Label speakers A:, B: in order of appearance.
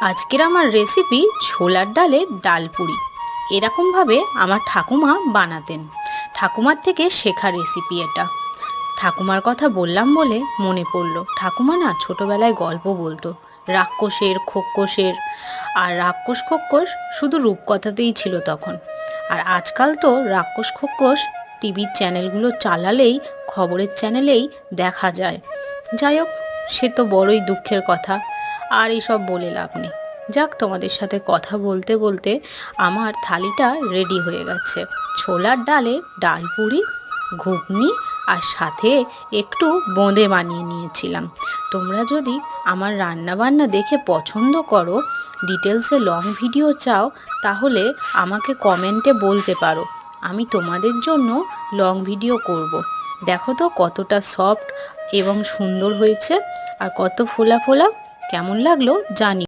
A: আজকের আমার রেসিপি ছোলার ডালের ডাল পুরি। এরকমভাবে আমার ঠাকুমা বানাতেন। ঠাকুমার থেকে শেখা রেসিপি এটা। ঠাকুমার কথা বললাম বলে মনে পড়ল। ঠাকুমা না ছোটোবেলায় গল্প বলতো, রাক্ষসের খোক্কসের আর রাক্ষস খোক্কস শুধু রূপকথাতেই ছিল তখন। আর আজকাল তো রাক্ষস খোক্কস টিভির চ্যানেলগুলো চালালেই, খবরের চ্যানেলেই দেখা যায়। যাই হোক, সে তো বড়ই দুঃখের কথা। আর এইসব বলে লাভ নেই। যাক, তোমাদের সাথে কথা বলতে বলতে আমার থালিটা রেডি হয়ে গেছে। ছোলার ডালে ডাল পুরি, ঘুগনি আর সাথে একটু বোঁদে বানিয়ে নিয়েছিলাম। তোমরা যদি আমার রান্না বান্না দেখে পছন্দ করো ডিটেলসে লং ভিডিও চাও, তাহলে আমাকে কমেন্টে বলতে পারো। আমি তোমাদের জন্য লং ভিডিও করব। দেখো তো কতটা সফট এবং সুন্দর হয়েছে আর কত ফোলা ফোলা কেমন লাগল জানি